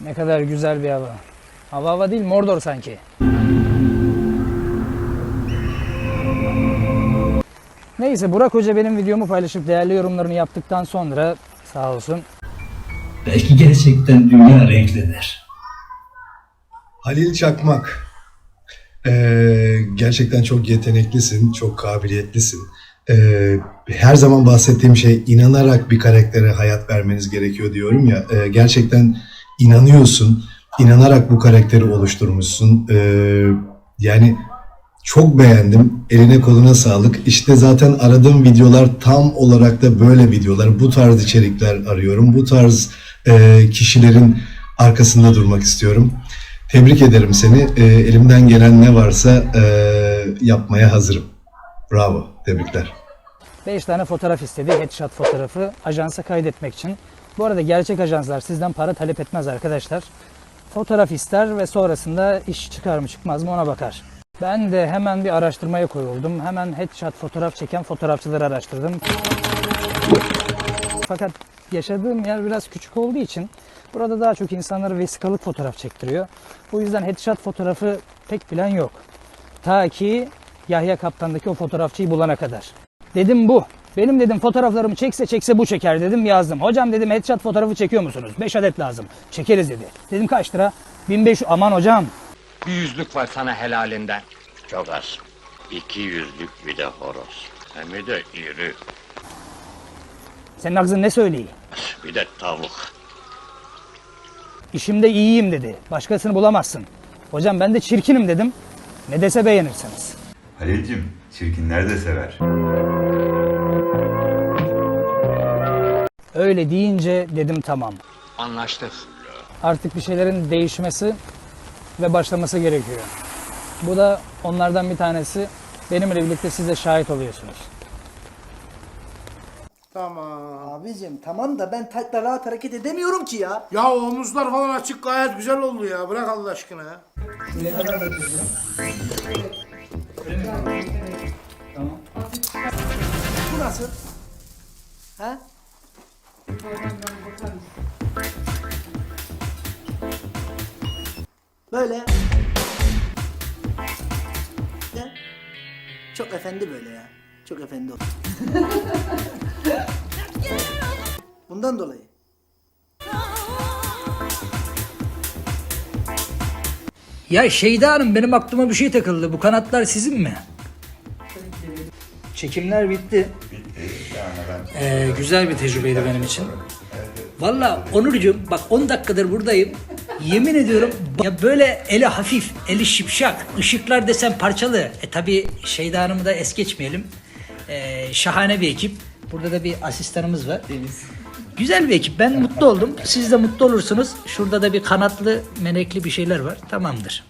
Ne kadar güzel bir hava. Hava hava değil Mordor sanki. Neyse Burak Hoca benim videomu paylaşıp değerli yorumlarını yaptıktan sonra sağ olsun Belki gerçekten dünya renklidir. Halil Çakmak. Ee, gerçekten çok yeteneklisin, çok kabiliyetlisin. Ee, her zaman bahsettiğim şey inanarak bir karaktere hayat vermeniz gerekiyor diyorum ya. Ee, gerçekten inanıyorsun, inanarak bu karakteri oluşturmuşsun. Ee, yani çok beğendim. Eline koluna sağlık. İşte zaten aradığım videolar tam olarak da böyle videolar. Bu tarz içerikler arıyorum. Bu tarz e, kişilerin arkasında durmak istiyorum. Tebrik ederim seni. E, elimden gelen ne varsa e, yapmaya hazırım. Bravo. Tebrikler. 5 tane fotoğraf istedi. Headshot fotoğrafı ajansa kaydetmek için. Bu arada gerçek ajanslar sizden para talep etmez arkadaşlar. Fotoğraf ister ve sonrasında iş çıkar mı çıkmaz mı ona bakar. Ben de hemen bir araştırmaya koyuldum. Hemen headshot fotoğraf çeken fotoğrafçıları araştırdım. Fakat yaşadığım yer biraz küçük olduğu için burada daha çok insanlara vesikalık fotoğraf çektiriyor. Bu yüzden headshot fotoğrafı pek bilen yok. Ta ki Yahya Kaptan'daki o fotoğrafçıyı bulana kadar. Dedim bu. Benim dedim fotoğraflarımı çekse çekse bu çeker dedim yazdım. Hocam dedim headshot fotoğrafı çekiyor musunuz? 5 adet lazım. Çekeriz dedi. Dedim kaç lira? 1500 aman hocam. Bir yüzlük var sana helalinden. Çok az. İki yüzlük bir de horoz. Hem de iri. Senin ağzın ne söyleyeyim? Bir de tavuk. İşimde iyiyim dedi. Başkasını bulamazsın. Hocam ben de çirkinim dedim. Ne dese beğenirsiniz. Halil'cim çirkinler de sever. Öyle deyince dedim tamam. Anlaştık. Artık bir şeylerin değişmesi ve başlaması gerekiyor. Bu da onlardan bir tanesi. Benimle birlikte siz de şahit oluyorsunuz. Tamam. Abicim tamam da ben takla rahat hareket edemiyorum ki ya. Ya omuzlar falan açık gayet güzel oldu ya. Bırak Allah aşkına ya. Bu nasıl? Ha? Böyle. Ya. Çok efendi böyle ya. Çok efendi o. Bundan dolayı. Ya Şeyda Hanım benim aklıma bir şey takıldı. Bu kanatlar sizin mi? Çekimler bitti. Ee, güzel bir tecrübeydi benim için. Valla Onurcuğum bak 10 dakikadır buradayım. Yemin ediyorum ya böyle eli hafif, eli şipşak, ışıklar desen parçalı. E tabi Şeyda Hanım'ı da es geçmeyelim. Ee, şahane bir ekip. Burada da bir asistanımız var. Deniz. Güzel bir ekip. Ben mutlu oldum. Siz de mutlu olursunuz. Şurada da bir kanatlı, menekli bir şeyler var. Tamamdır.